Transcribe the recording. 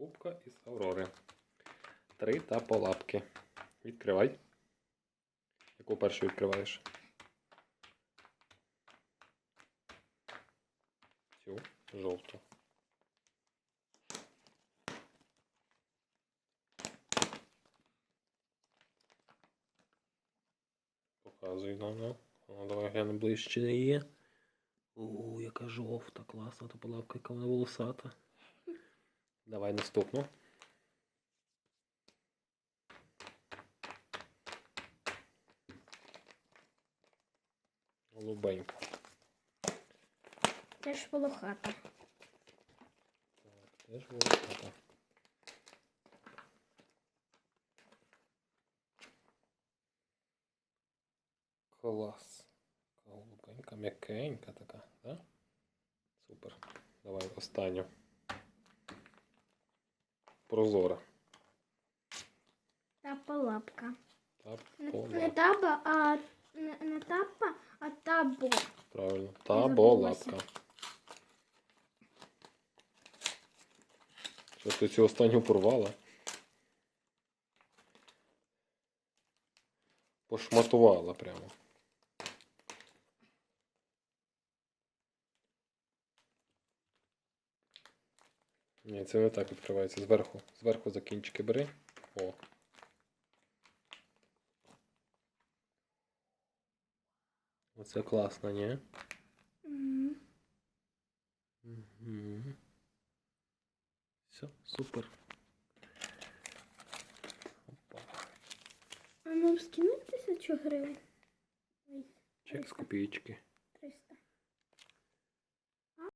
Покупка із Аврори. Три та тапалапки. Відкривай. Яку першу відкриваєш? Цю жовту. Показуй нам, ну. Давай глянемо ближче її. О, яка жовта, класна та палапка, яка вона волосата. Давай наступну. Голубенька. Теж волохата. Так, теж волосата. Клас. Голубенька, м'якенька така, да? Супер. Давай останню. Прозора. Тапа лапка. Так, Не, таба, а не, не тапа, а табо. Правильно. Я Та забулася. лапка. Що ти цю останню порвала? Пошматувала прямо. Ні, це не так відкривається. Зверху. Зверху за кінчики бери. О. Оце класно, ні? М. Угу. Все, супер. Опа. А ну скинуть тисячу гривень. Чек з копійки.